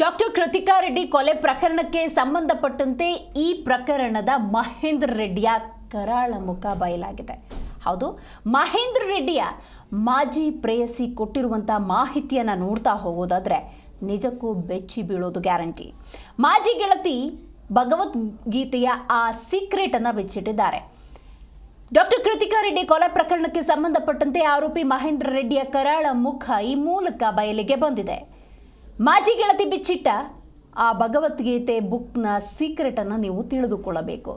Doctor Krithika Reddy ಕೊಲೆ ಪ್ರಕರಣಕ್ಕೆ ಸಂಬಂಧಪಟ್ಟಂತೆ ಈ ಪ್ರಕರಣದ ಮಹೇಂದ್ರ ರೆಡ್ಡಿಯ ಕರಾಳ ಮುಖ ಬಯಲಾಗಿದೆ. ಹೌದು, ಮಹೇಂದ್ರ ರೆಡ್ಡಿಯ ಮಾಜಿ ಪ್ರೇಯಸಿ ಕೊಟ್ಟಿರುವಂಥ ಮಾಹಿತಿಯನ್ನು ನೋಡ್ತಾ ಹೋಗೋದಾದ್ರೆ ನಿಜಕ್ಕೂ ಬೆಚ್ಚಿ ಬೀಳೋದು ಗ್ಯಾರಂಟಿ. ಮಾಜಿ ಗೆಳತಿ ಭಗವದ್ಗೀತೆಯ ಆ ಸೀಕ್ರೆಟನ್ನು ಬಿಚ್ಚಿಟ್ಟಿದ್ದಾರೆ. ಡಾಕ್ಟರ್ ಕೃತಿಕಾ ರೆಡ್ಡಿ ಕೊಲೆ ಪ್ರಕರಣಕ್ಕೆ ಸಂಬಂಧಪಟ್ಟಂತೆ ಆರೋಪಿ ಮಹೇಂದ್ರ ರೆಡ್ಡಿಯ ಕರಾಳ ಮುಖ ಈ ಮೂಲಕ ಬಯಲಿಗೆ ಬಂದಿದೆ. ಮಾಜಿ ಗೆಳತಿ ಬಿಚ್ಚಿಟ್ಟ ಆ ಭಗವದ್ಗೀತೆ ಬುಕ್ನ ಸೀಕ್ರೆಟನ್ನು ನೀವು ತಿಳಿದುಕೊಳ್ಳಬೇಕು.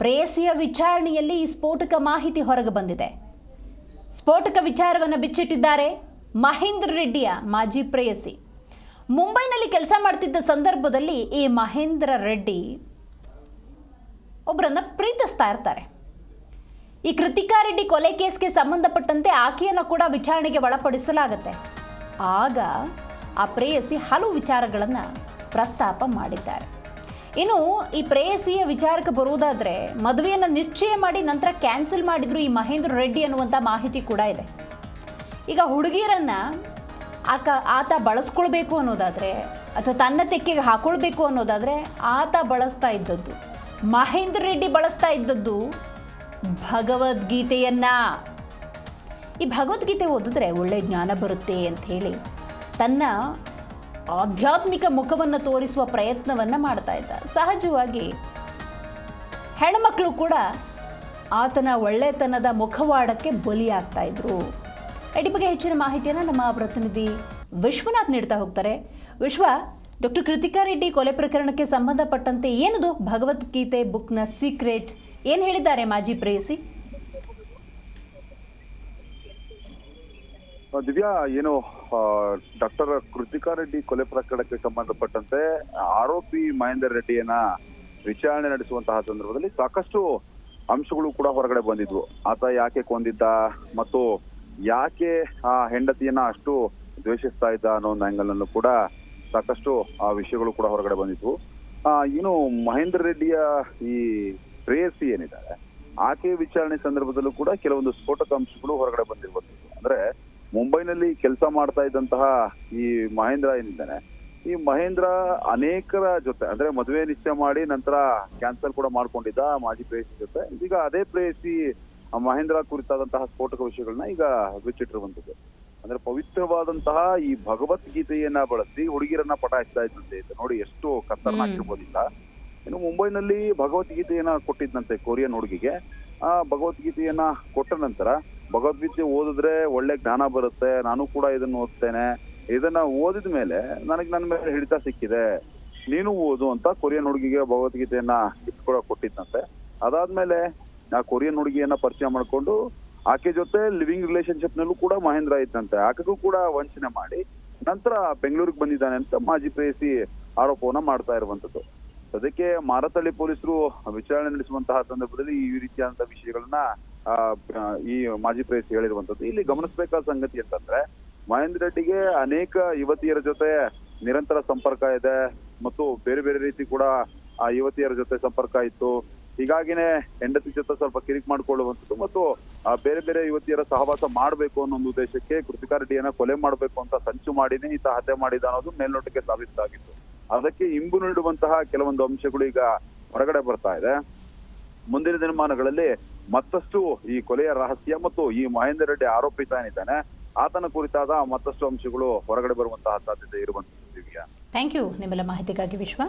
ಪ್ರೇಯಸಿಯ ವಿಚಾರಣೆಯಲ್ಲಿ ಈ ಸ್ಫೋಟಕ ಮಾಹಿತಿ ಹೊರಗೆ ಬಂದಿದೆ. ಸ್ಫೋಟಕ ವಿಚಾರವನ್ನು ಬಿಚ್ಚಿಟ್ಟಿದ್ದಾರೆ ಮಹೇಂದ್ರ ರೆಡ್ಡಿಯ ಮಾಜಿ ಪ್ರೇಯಸಿ. ಮುಂಬೈನಲ್ಲಿ ಕೆಲಸ ಮಾಡ್ತಿದ್ದ ಸಂದರ್ಭದಲ್ಲಿ ಈ ಮಹೇಂದ್ರ ರೆಡ್ಡಿ ಒಬ್ಬರನ್ನು ಪ್ರೀತಿಸ್ತಾ ಇರ್ತಾರೆ. ಈ ಕೃತಿಕಾ ರೆಡ್ಡಿ ಕೊಲೆ ಕೇಸ್ಗೆ ಸಂಬಂಧಪಟ್ಟಂತೆ ಆಕೆಯನ್ನು ಕೂಡ ವಿಚಾರಣೆಗೆ ಒಳಪಡಿಸಲಾಗುತ್ತೆ. ಆಗ ಆ ಪ್ರೇಯಸಿ ಹಲವು ವಿಚಾರಗಳನ್ನು ಪ್ರಸ್ತಾಪ ಮಾಡಿದ್ದಾರೆ. ಇನ್ನು ಈ ಪ್ರೇಯಸಿಯ ವಿಚಾರಕ್ಕೆ ಬರುವುದಾದರೆ, ಮದುವೆಯನ್ನು ನಿಶ್ಚಯ ಮಾಡಿ ನಂತರ ಕ್ಯಾನ್ಸಲ್ ಮಾಡಿದ್ರು ಈ ಮಹೇಂದ್ರ ರೆಡ್ಡಿ ಅನ್ನುವಂಥ ಮಾಹಿತಿ ಕೂಡ ಇದೆ. ಈಗ ಹುಡುಗಿಯರನ್ನು ಆಕ, ಆತ ಬಳಸ್ಕೊಳ್ಬೇಕು ಅನ್ನೋದಾದರೆ, ಅಥವಾ ತನ್ನ ತೆಕ್ಕೆಗೆ ಹಾಕೊಳ್ಬೇಕು ಅನ್ನೋದಾದರೆ ಆತ ಬಳಸ್ತಾ ಇದ್ದದ್ದು, ಮಹೇಂದ್ರ ರೆಡ್ಡಿ ಬಳಸ್ತಾ ಇದ್ದದ್ದು ಭಗವದ್ಗೀತೆಯನ್ನ. ಈ ಭಗವದ್ಗೀತೆ ಓದಿದ್ರೆ ಒಳ್ಳೆ ಜ್ಞಾನ ಬರುತ್ತೆ ಅಂತ ಹೇಳಿ ತನ್ನ ಆಧ್ಯಾತ್ಮಿಕ ಮುಖವನ್ನು ತೋರಿಸುವ ಪ್ರಯತ್ನವನ್ನು ಮಾಡ್ತಾ ಇದ್ದ. ಸಹಜವಾಗಿ ಹೆಣ್ಮಕ್ಳು ಕೂಡ ಆತನ ಒಳ್ಳೆತನದ ಮುಖವಾಡಕ್ಕೆ ಬಲಿಯಾಗ್ತಾ ಇದ್ರು. ಎಡಿ ಬಗ್ಗೆ ಹೆಚ್ಚಿನ ಮಾಹಿತಿಯನ್ನು ನಮ್ಮ ಪ್ರತಿನಿಧಿ ವಿಶ್ವನಾಥ್ ನೀಡ್ತಾ ಹೋಗ್ತಾರೆ. ವಿಶ್ವ, ಡಾಕ್ಟರ್ ಕೃತಿಕಾ ರೆಡ್ಡಿ ಕೊಲೆ ಪ್ರಕರಣಕ್ಕೆ ಸಂಬಂಧಪಟ್ಟಂತೆ ಏನದು ಭಗವದ್ಗೀತೆ ಬುಕ್ನ ಸೀಕ್ರೆಟ್? ಏನು ಹೇಳಿದ್ದಾರೆ ಮಾಜಿ ಪ್ರೇಯಸಿ? ದಿವ್ಯಾ, ಏನು ಡಾಕ್ಟರ್ ಕೃತಿಕಾ ರೆಡ್ಡಿ ಕೊಲೆ ಪ್ರಕರಣಕ್ಕೆ ಸಂಬಂಧಪಟ್ಟಂತೆ ಆರೋಪಿ ಮಹೇಂದರ್ ರೆಡ್ಡಿಯನ್ನ ವಿಚಾರಣೆ ನಡೆಸುವಂತಹ ಸಂದರ್ಭದಲ್ಲಿ ಸಾಕಷ್ಟು ಅಂಶಗಳು ಕೂಡ ಹೊರಗಡೆ ಬಂದಿದ್ವು. ಆತ ಯಾಕೆ ಕೊಂದಿದ್ದ ಮತ್ತು ಯಾಕೆ ಆ ಹೆಂಡತಿಯನ್ನ ಅಷ್ಟು ದ್ವೇಷಿಸ್ತಾ ಇದ್ದ ಅನ್ನೋ ಒಂದು ಆಂಗಲ್ ಅನ್ನು ಕೂಡ ಸಾಕಷ್ಟು ಆ ವಿಷಯಗಳು ಕೂಡ ಹೊರಗಡೆ ಬಂದಿದ್ವು. ಇನ್ನು ಮಹೇಂದ್ರ ರೆಡ್ಡಿಯ ಈ ಪ್ರೇಯಸಿ ಏನಿದ್ದಾರೆ, ಆಕೆ ವಿಚಾರಣೆ ಸಂದರ್ಭದಲ್ಲೂ ಕೂಡ ಕೆಲವೊಂದು ಸ್ಫೋಟಕ ಅಂಶಗಳು ಹೊರಗಡೆ ಬಂದಿರುವಂತದ್ದು ಅಂದ್ರೆ ಮುಂಬೈನಲ್ಲಿ ಕೆಲಸ ಮಾಡ್ತಾ ಇದ್ದಂತಹ ಈ ಮಹೇಂದ್ರ ಏನಿದ್ದಾನೆ ಈ ಮಹೇಂದ್ರ ಅನೇಕರ ಜೊತೆ ಅಂದ್ರೆ ಮದುವೆ ನಿಶ್ಚಯ ಮಾಡಿ ನಂತರ ಕ್ಯಾನ್ಸಲ್ ಕೂಡ ಮಾಡ್ಕೊಂಡಿದ್ದ ಮಾಜಿ ಪ್ರೇಯಸಿ ಜೊತೆ. ಈಗ ಅದೇ ಪ್ರೇಯಸಿ ಮಹೇಂದ್ರ ಕುರಿತಾದಂತಹ ಸ್ಫೋಟಕ ವಿಷಯಗಳನ್ನ ಈಗ ಬಿಚ್ಚಿಟ್ಟಿರುವಂತದ್ದು ಅಂದ್ರೆ ಪವಿತ್ರವಾದಂತಹ ಈ ಭಗವದ್ಗೀತೆಯನ್ನ ಬಳಸಿ ಹುಡುಗಿರನ್ನ ಪಟಾಯಿಸ್ತಾ ಇದ್ದಂತೆ ಇದು ನೋಡಿ ಎಷ್ಟು ಕತ್ತರ್ನಾಕಿರ್ಬೋದಿಲ್ಲ ಇನ್ನು ಮುಂಬೈನಲ್ಲಿ ಭಗವದ್ಗೀತೆಯನ್ನ ಕೊಟ್ಟಿದ್ದಂತೆ ಕೊರಿಯನ್ ಹುಡುಗಿಗೆ. ಭಗವದ್ಗೀತೆಯನ್ನ ಕೊಟ್ಟ ನಂತರ ಭಗವದ್ಗೀತೆ ಓದಿದ್ರೆ ಒಳ್ಳೆ ಜ್ಞಾನ ಬರುತ್ತೆ, ನಾನು ಕೂಡ ಇದನ್ನ ಓದ್ತೇನೆ. ಇದನ್ನ ಓದಿದ ಮೇಲೆ ನನಗೆ ನನ್ನ ಮೇಲೆ ಹಿಡಿತ ಸಿಕ್ಕಿದೆ. ನೀನು ಓದು ಅಂತ ಕೊರಿಯನ್ ಹುಡುಗಿಗೆ ಭಗವದ್ಗೀತೆಯನ್ನ ಗಿಫ್ಟ್ ಕೂಡ ಕೊಟ್ಟಿದ್ದಂತೆ ಅದಾದ್ಮೇಲೆ ಆ ಕೊರಿಯನ್ ಹುಡುಗಿಯನ್ನ ಪರಿಚಯ ಮಾಡ್ಕೊಂಡು ಆಕೆ ಜೊತೆ ಲಿವಿಂಗ್ ರಿಲೇಶನ್ಶಿಪ್ ನಲ್ಲೂ ಕೂಡ ಮಹೇಂದ್ರ ಇದ್ದಂತೆ ಆಕೆಗೂ ಕೂಡ ವಂಚನೆ ಮಾಡಿ ನಂತರ ಬೆಂಗಳೂರಿಗೆ ಬಂದಿದ್ದಾನೆ ಅಂತ ಮಾಜಿ ಪ್ರೇಯಸಿ ಆರೋಪವನ್ನ ಮಾಡ್ತಾ ಇರುವಂತದ್ದು. ಅದಕ್ಕೆ ಮಾರತಳ್ಳಿ ಪೊಲೀಸರು ವಿಚಾರಣೆ ನಡೆಸುವಂತಹ ಸಂದರ್ಭದಲ್ಲಿ ಈ ರೀತಿಯಾದಂತಹ ವಿಷಯಗಳನ್ನ ಈ ಮಾಜಿ ಪ್ರೇಸ್ ಹೇಳಿರುವಂತದ್ದು ಇಲ್ಲಿ ಗಮನಿಸಬೇಕಾದ ಸಂಗತಿ ಅಂತಂದ್ರೆ, ಮಹೇಂದ್ರ ರೆಡ್ಡಿಗೆ ಅನೇಕ ಯುವತಿಯರ ಜೊತೆ ನಿರಂತರ ಸಂಪರ್ಕ ಇದೆ ಮತ್ತು ಬೇರೆ ಬೇರೆ ರೀತಿ ಕೂಡ ಆ ಯುವತಿಯರ ಜೊತೆ ಸಂಪರ್ಕ ಇತ್ತು. ಹೀಗಾಗಿನೇ ಹೆಂಡತಿ ಜೊತೆ ಸ್ವಲ್ಪ ಕಿರಿಕ್ ಮಾಡ್ಕೊಳ್ಳುವಂಥದ್ದು ಮತ್ತು ಬೇರೆ ಬೇರೆ ಯುವತಿಯರ ಸಹವಾಸ ಮಾಡಬೇಕು ಅನ್ನೋ ಉದ್ದೇಶಕ್ಕೆ ಕೃತಿಕಾ ಕೊಲೆ ಮಾಡಬೇಕು ಅಂತ ಸಂಚು ಮಾಡಿನೇ ಈತ ಹತ್ಯೆ ಮಾಡಿದ ಅನ್ನೋದು ಮೇಲ್ನೋಟಕ್ಕೆ ಸಾಬೀತಾಗಿತ್ತು. ಅದಕ್ಕೆ ಇಂಬು ನೀಡುವಂತಹ ಕೆಲವೊಂದು ಅಂಶಗಳು ಈಗ ಹೊರಗಡೆ ಬರ್ತಾ ಇದೆ. ಮುಂದಿನ ದಿನಮಾನಗಳಲ್ಲಿ ಮತ್ತಷ್ಟು ಈ ಕೊಲೆಯ ರಹಸ್ಯ ಮತ್ತು ಈ ಮಹೇಂದ್ರ ರೆಡ್ಡಿ ಆರೋಪಿತ ಏನಿದ್ದಾನೆ, ಆತನ ಕುರಿತಾದ ಮತ್ತಷ್ಟು ಅಂಶಗಳು ಹೊರಗಡೆ ಬರುವಂತಹ ಸಾಧ್ಯತೆ ಇರುವಂತಹ ಥ್ಯಾಂಕ್ ಯು ನಿಮ್ಮೆಲ್ಲ ಮಾಹಿತಿಗಾಗಿ ವಿಶ್ವ.